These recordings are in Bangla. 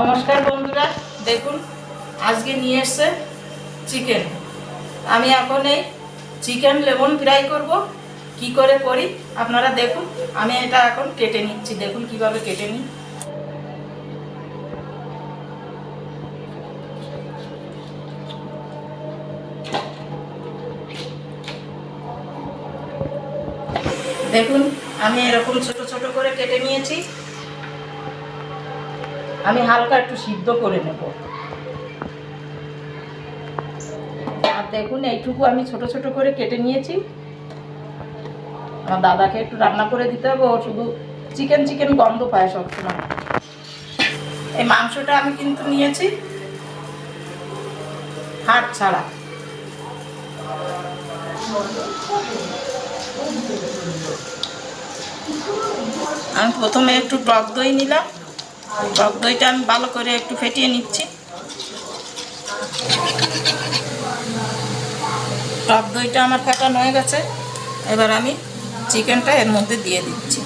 নমস্কার বন্ধুরা, দেখুন, আজকে নিয়ে এসছে চিকেন আমি এখন এই চিকেন লেমন ফ্রাই করব, কি করে করি আপনারা দেখুন, আমি এটা এখন কেটে নিচ্ছি, দেখুন কীভাবে কেটে নিই। দেখুন, আমি এরকম ছোট ছোট করে কেটে নিয়েছি। আমি হালকা একটু সিদ্ধ করে নেব। আর দেখুন, এইটুকু আমি ছোট ছোট করে কেটে নিয়েছি। আমার দাদাকে একটু রান্না করে দিতে হবে, ও শুধু চিকেন চিকেন গন্ধ পায় সবসময়। এই মাংসটা আমি কিন্তু নিয়েছি হাট ছাড়া। আমি প্রথমে একটু টক দই নিলাম। টক দইটা আমি ভালো করে একটু ফেটিয়ে নিচ্ছি। টক দইটা আমার ফাটানো হয়ে গেছে। এবার আমি চিকেনটা এর মধ্যে দিয়ে দিচ্ছি।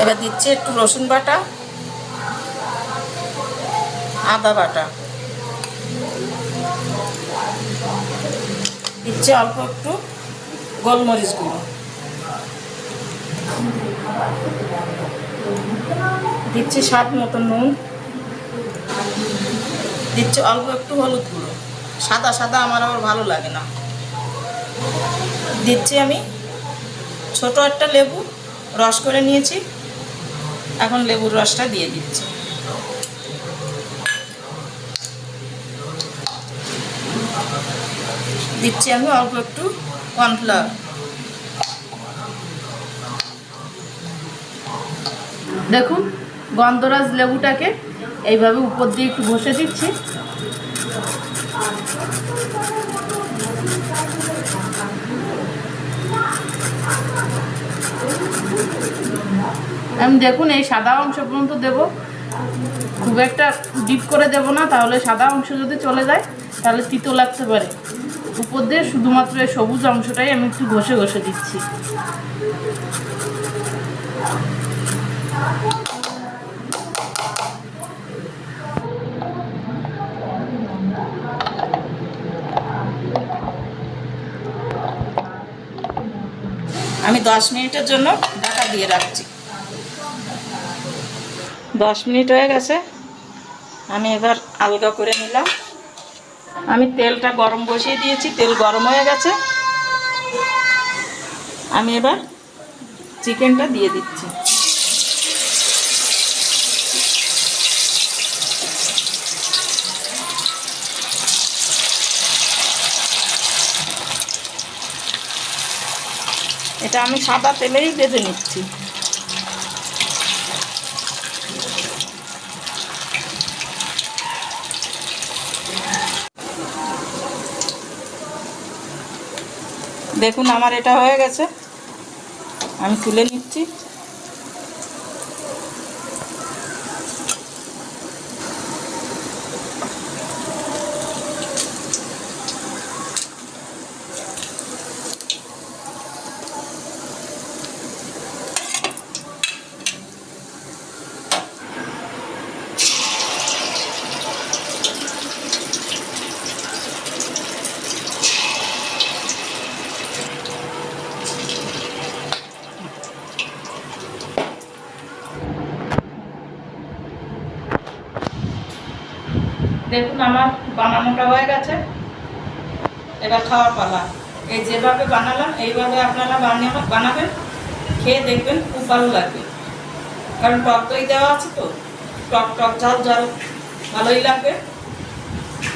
এবার দিচ্ছি একটু রসুন বাটা, আদা বাটা। দিচ্ছি অল্প একটু গোলমরিচ গুঁড়ো। দিচ্ছি স্বাদ মতো নুন। দিচ্ছি অল্প একটু হলুদ গুঁড়ো। সাদা সাদা আমার আবার ভালো লাগে না। দিচ্ছি আমি ছোট একটা লেবু, রস করে নিয়েছি। এখন লেবুর রসটা দিয়ে দিচ্ছি। দিচ্ছি আমি অল্প একটু কর্নফ্লাওয়ার। দেখুন, গন্ধরাজ লেবুটাকে এইভাবে উপর দিয়ে একটু ঘষে দিচ্ছি। আমি দেখুন, এই সাদা অংশ পর্যন্ত দেব। খুব একটা ডিপ করে দেব না, তাহলে সাদা অংশ যদি চলে যায়, তাহলে তিতো লাগতে পারে। উপর দিয়ে শুধুমাত্র এই সবুজ অংশটাই আমি একটু ঘষে ঘষে দিচ্ছি। আমি দশ মিনিটের জন্য ঢাকা দিয়ে রাখছি। দশ মিনিট হয়ে গেছে। আমি এবার আলগা করে নিলাম। আমি তেলটা গরম বসিয়ে দিয়েছি, তেল গরম হয়ে গেছে। আমি এবার চিকেনটা দিয়ে দিচ্ছি। এটা আমি সাদা তেলেই বেঁধে নিচ্ছি। দেখুন আমার এটা হয়ে গেছে। আমি তুলে নিচ্ছি। দেখুন, আমার বানানোটা হয়ে গেছে। এবার খাওয়ার পালা। এই যেভাবে বানালাম, এইভাবে আপনারা বানিয়ে বানাবেন, খেয়ে দেখবেন খুব ভালো লাগবে। কারণ টক দই দেওয়া আছে তো, টক টক ঝাল ঝাল, ভালোই লাগবে।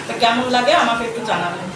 তো কেমন লাগে আমাকে একটু জানাবেন।